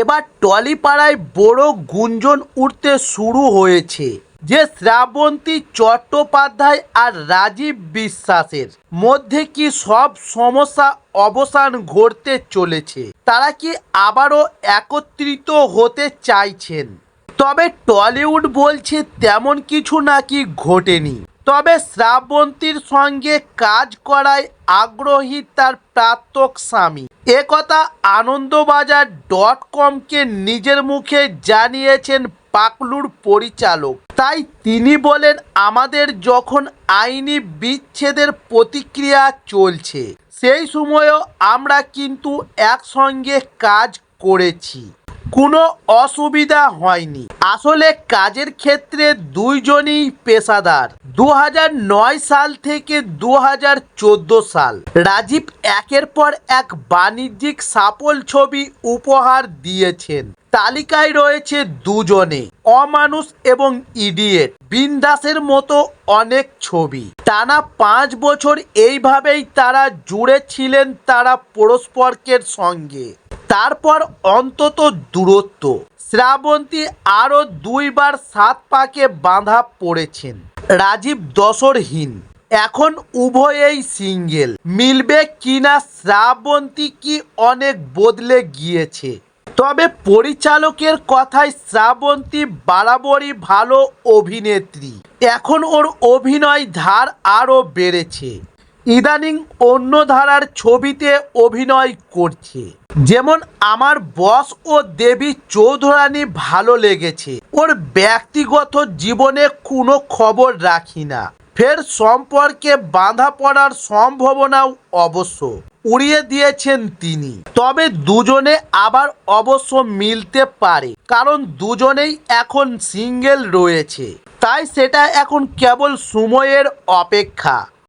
এবার টলিপাড়ায় বড় গুঞ্জন উঠতে শুরু হয়েছে, যে শ্রাবন্তী চট্টোপাধ্যায় আর রাজীব বিশ্বাসের। মধ্যে কি সব সমস্যা অবসান ঘটতে চলেছে, তারা কি আবারও একত্রিত হতে চাইছেন? তবে টলিউড বলছে তেমন কিছু নাকি ঘটেনি। তবে শ্রাবন্তীর সঙ্গে কাজ করায় আগ্রহী তার প্রাক্তক স্বামী। একথা আনন্দবাজার ডট কমকে নিজের মুখে জানিয়েছেন পাকলুর পরিচালক। তাই তিনি বলেন, আমাদের যখন আইনি বিচ্ছেদের প্রতিক্রিয়া চলছে, সেই সময়ও আমরা কিন্তু একসঙ্গে কাজ করেছি। কোনো অসুবিধা হয়নি। আসলে কাজের ক্ষেত্রে দুইজনই পেশাদার। দু সাল থেকে দু হাজার চোদ্দ সাল, রাজীব একের পর এক বাণিজ্যিক সাফল ছবি উপহার দিয়েছেন। তালিকায় রয়েছে দুজনে, অমানুষ এবং ইডিয়েট, বিন্দাসের মতো অনেক ছবি। টানা পাঁচ বছর এইভাবেই তারা জুড়ে ছিলেন তারা পরস্পরকের সঙ্গে। তারপর অন্তত দূরত্ব। শ্রাবন্তী আরও দুইবার সাত পাকে বাঁধা পড়েছেন। রাজীব দশরহীন। এখন উভয়েই সিঙ্গেল। মিলবে কিনা শ্রাবন্তী কি অনেক বদলে গিয়েছে। তবে পরিচালকের কথায় শ্রাবন্তী বরাবরই ভালো অভিনেত্রী। এখন ওর অভিনয় ধার আরও বেড়েছে। ইদানিং অন্য ধারার ছবিতে অভিনয় করছে। যেমন আমার বস ও দেবী চৌধুরানী ভালো লেগেছে। ওর ব্যক্তিগত জীবনে কোনো খবর রাখি না। ফের সম্পর্কে বাঁধা পড়ার সম্ভাবনাও অবশ্য উড়িয়ে দিয়েছেন তিনি। তবে দুজনে আবার অবশ্য মিলতে পারে, কারণ দুজনেই এখন সিঙ্গেল রয়েছে। তাই সেটা এখন কেবল সময়ের অপেক্ষা।